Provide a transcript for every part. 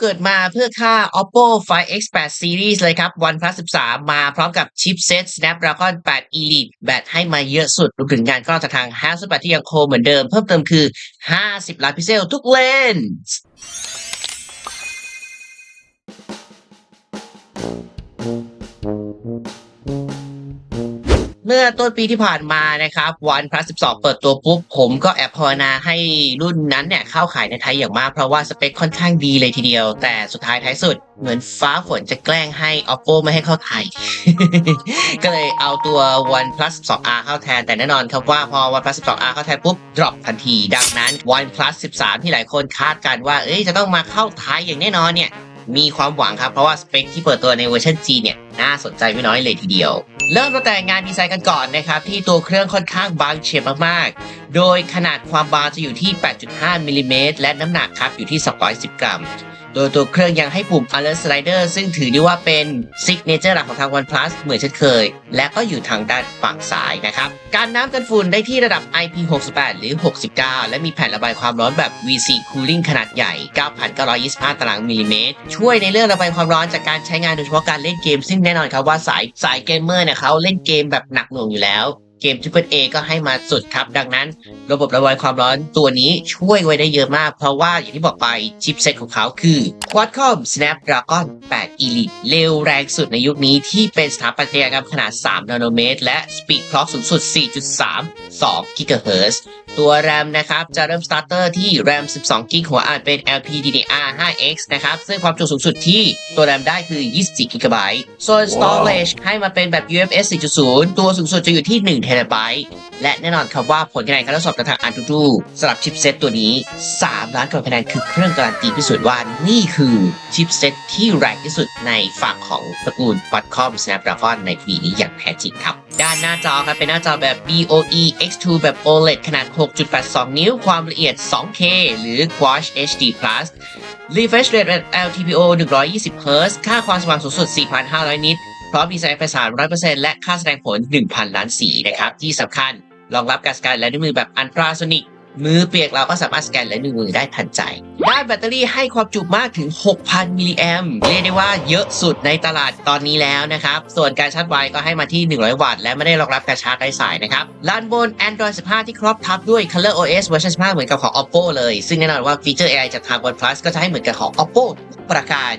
เกิดมาเพื่อค่า Oppo Find X8 Series เลยครับ OnePlus 13 มาพร้อมกับชิปเซต Snapdragon 8 Elite แบตให้มาเยอะสุดรวมถึงงานกล้องจากทาง Hasselblad ที่ยังคงเหมือนเดิม เพิ่มเติมคือ 50 ล้านพิกเซลทุกเลนส์ มื่อต้นปีที่ผ่านมานะครับ OnePlus 12เปิดตัวปุ๊บ ผมก็แอบภาวนาให้รุ่นนั้นเนี่ยเข้าขายในไทยอย่างมาก เพราะว่าสเปคค่อนข้างดีเลยทีเดียว แต่สุดท้ายท้ายสุดเหมือนฟ้าฝนจะแกล้งให้ Oppo ไม่ให้เข้าไทย ก็เลยเอาตัว OnePlus 12R เข้าแทน แต่แน่นอนครับว่าพอ OnePlus 12R เข้าแทนปุ๊บ ดรอปทันที ดังนั้น OnePlus 13 ที่หลายคนคาดการณ์ว่า เอ้ยจะต้องมาเข้าไทยอย่างแน่นอนเนี่ย มีความหวังครับ เพราะว่าสเปคที่เปิดตัวในเวอร์ชัน G เนี่ยน่าสนใจไม่น้อยเลยทีเดียว เริ่มตั้งแต่งานดีไซน์กันก่อนนะครับ ที่ตัวเครื่องค่อนข้างบางเฉียบมากๆ โดยขนาดความบางจะอยู่ที่ 8.5มิลลิเมตรและน้ำหนักครับอยู่ที่ 210 กรัม โดยตัวเครื่องยังให้ปุ่ม Alert Slider ซึ่งถือได้ว่าเป็นซิกเนเจอร์หลักของทาง OnePlus เหมือนเช่นเคย และก็อยู่ทางด้านฝั่งซ้ายนะครับ การน้ำกันฝุ่นได้ที่ระดับ IP68 หรือ 69 และมีแผ่นระบายความร้อนแบบ VC Cooling ขนาดใหญ่ 9,925 ตารางมิลลิเมตร ช่วยในเรื่องระบายความร้อนจากการใช้งานโดยเฉพาะการเล่นเกม ซึ่งแน่นอนครับว่าสายสายเกมเมอร์เนี่ยเขาเล่นเกมแบบหนักหน่วงอยู่แล้ว เกม Triple A ก็ให้มาสุดครับ ดังนั้น ระบบระบายความร้อนตัวนี้ช่วยไว้ได้เยอะมาก เพราะว่าอย่างที่บอกไปชิปเซ็ตของเขาคือ Qualcomm Snapdragon 8 Elite เร็วแรงสุดในยุคนี้ที่เป็นสถาปัตยกรรมขนาด 3 นาโนเมตร และ Speed Clock สูงสุด 4.32 GHz ตั ว RAM นะครับจะเริ่มสตาร์เตอร์ที่ RAM 12 GB หัวอ่านเป็น LPDDR 5X นะครับซึ่งความจุสูงสุดที่ตัว RAM ได้คือ 24 GB ส่วน Storage ให้มาเป็นแบบ UFS 4.0 ตัวสูงสุดจะอยู่ที่ 1 TB และแน่นอนครับว่าผลคะแนนการทดสอบจากทาง AnTuTu สำหรับชิปเซตตัวนี้ 3 ล้านกว่าคะแนนคือเครื่องการันตีพิสูจน์ว่านี่คือชิปเซตที่แรงที่สุดในฝั่งของตระกูล Qualcomm Snapdragon ในปีนี้อย่างแท้จริงครับ ด้านหน้าจอครับเป็นหน้าจอแบบ BOE X2 แบบ OLED ขนาด 6.82 นิ้ว ความละเอียด 2K หรือ Quad HD Plus Refresh Rate แบบ LTPO 120 Hz ค่าความสว่างสูงสุด 4,500 นิต พร้อมดีไซน์ไฟสาร 100%และค่าแสดงผล 1,000 ล้านสีนะครับ ที่สำคัญรองรับการสแกนและนิ้วมือแบบอันตราโซนิก มือเปียกเราก็สามารถสแกนและนิ้วมือได้ทันใจด้านแบตเตอรี่ให้ความจุมากถึง 6,000 มิลลิแอมเรียกได้ว่าเยอะสุดในตลาดตอนนี้แล้วนะครับ ส่วนการชาร์จไวก็ให้มาที่ 100 วัตต์และไม่ได้รองรับการชาร์จไร้สายนะครับด้านบน Android 15 ที่ครอบทับด้วย Color OS เวอร์ชัน15 เหมือนกับของ Oppo เลย ซึ่งแน่นอนว่าฟีเจอร์ AI จากทาง OnePlus ก็จะให้เหมือนกับของ Oppo ทุกประการ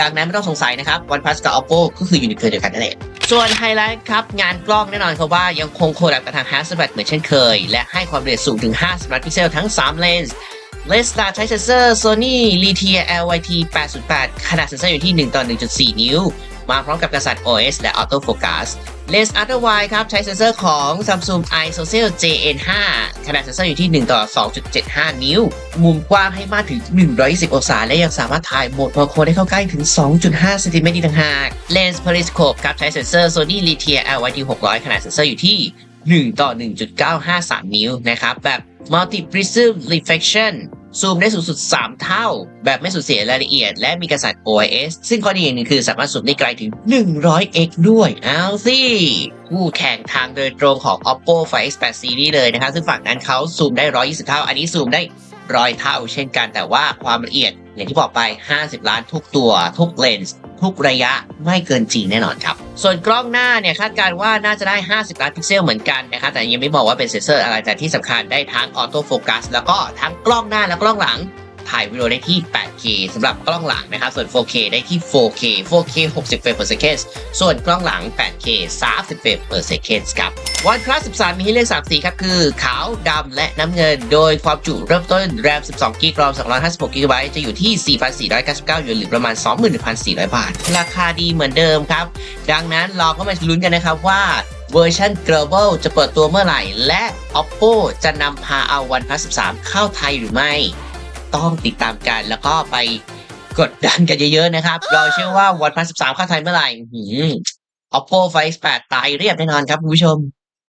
ดังนั้นไม่ต้องสงสัยนะครับ OnePlus กับ Oppo ก็คืออยู่ในเครือเดียวกันนั่นเอง ส่วนไฮไลท์ครับ งานกล้องแน่นอนครับว่ายังคงโคแลบกับทาง Hasselblad เหมือนเช่นเคย และให้ความละเอียดสูงถึง 50 ล้านพิกเซลทั้ง 3 เลนส์เลนส์ตาใช้เซนเซอร์ Sony Litia LYT 808 ขนาดเซนเซอร์อยู่ที่ 1 ต่อ 1.4 นิ้ว มาพร้อมกับกระสัน OS และ Auto Focus เลนส์ Ultra Wide ครับ ใช้เซนเซอร์ของ Samsung ISOCELL JN5 ขนาดเซนเซอร์อยู่ที่ 1 ต่อ 2.75 นิ้ว มุมกว้างให้มากถึง120องศา และยังสามารถถ่ายโหมดโมโคได้เข้าใกล้ถึง 2.5เซนติเมตรอีกต่างหากเลนส์ Periscope ครับ ใช้เซนเซอร์ Sony Litia LYT 600 ขนาดเซนเซอร์อยู่ที่ 1 ต่อ 1.953 นิ้วนะครับแบบ Multi Prism Reflection ซูมได้สูงสุด 3 เท่า แบบไม่สูญเสียรายละเอียด และมีกระสัด OIS ซึ่งข้อดีอย่างหนึ่งคือสามารถซูมได้ไกลถึง 100x ด้วย เอาสิคู่แข่งทางโดยตรงของ Oppo Find X8 Series เลยนะครับซึ่งฝั่งนั้นเขาซูมได้ 120 เท่า อันนี้ซูมได้ร้อยเท่า เช่นกันแต่ว่าความละเอียด อย่างที่บอกไป 50 ล้านทุกตัวทุกเลนส์ทุกระยะไม่เกินจริงแน่นอนครับ ส่วนกล้องหน้าเนี่ยคาดการณ์ว่าน่าจะได้ 50 ล้านพิกเซลเหมือนกันนะครับแต่ยังไม่บอกว่าเป็นเซนเซอร์อะไรแต่ที่สำคัญได้ทั้งออโต้โฟกัสแล้วก็ทั้งกล้องหน้าและกล้องหลัง ถ่ายวิดีโอได้ที่ 8K สำหรับกล้องหลังนะครับ ส่วน 4K ได้ที่ 4K 4K 60 เฟรม per second ส่วนกล้องหลัง 8K 30 เฟรม per second ครับ OnePlus 13 มีให้เลือก 3 สีครับ คือ ขาว ดำ และน้ำเงิน โดยความจุเริ่มต้น RAM 12 g b รอม256 g b จะอยู่ที่ 4,499หยวนหรือประมาณ 21,400 บาท ราคาดีเหมือนเดิมครับ ดังนั้นเราก็มาลุ้นกันนะครับว่าเวอร์ชัน global จะเปิดตัวเมื่อไหร่ และ Oppo จะนำพาเอา OnePlus 13 เข้าไทยหรือไม่ ต้องติดตามกัน แล้วก็ไปกดดันกันเยอะๆนะครับ เราเชื่อว่า OnePlus 13เข้าไทยเมื่อไหร่หืม Oppo Find X8 ตายเรียบแน่นอนครับคุณผู้ชม